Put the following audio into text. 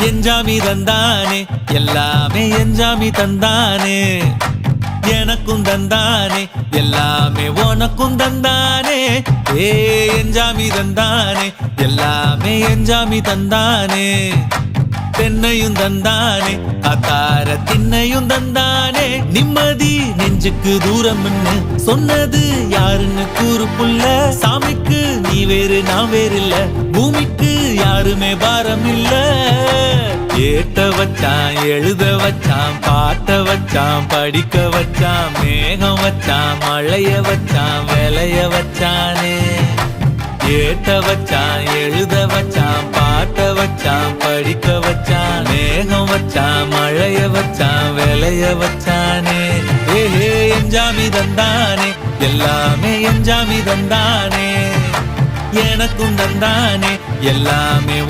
எஞ்சாமி தந்தானே எல்லாமே எஞ்சாமி தந்தானே. எனக்கும் தந்தானே எல்லாமே உனக்கும் தந்தானே. ஏ எஞ்சாமி தந்தானே எல்லாமே எஞ்சாமி தந்தானே. தென்னையும் தந்தானே அத்தார திண்ணையும் தந்தானே. நிம்மதி நெஞ்சுக்கு தூரம்னு சொன்னது யாருன்னு கூறு புள்ள சாமிக்கு நீ வேறு நான் வேறு இல்ல பூமிக்கு யாருமே பாரம் இல்ல ஏட்ட வச்சான் எழுத வச்சான் பாட்ட வச்சான் படிக்க வச்சான் மேகம் வச்சான் மழைய வச்சான் விளைய வச்சானே. ஏட்ட வச்சான் எழுத வச்சான் பாட்ட வச்சான் படிக்க வச்சான் மேகம் வச்சான் மழைய வச்சான் விளைய வச்சானே. ஏஹே எஞ்சாமி தந்தானே எல்லாமே எஞ்சாமி தந்தானே எனக்கும் தந்தானே எல்லாமே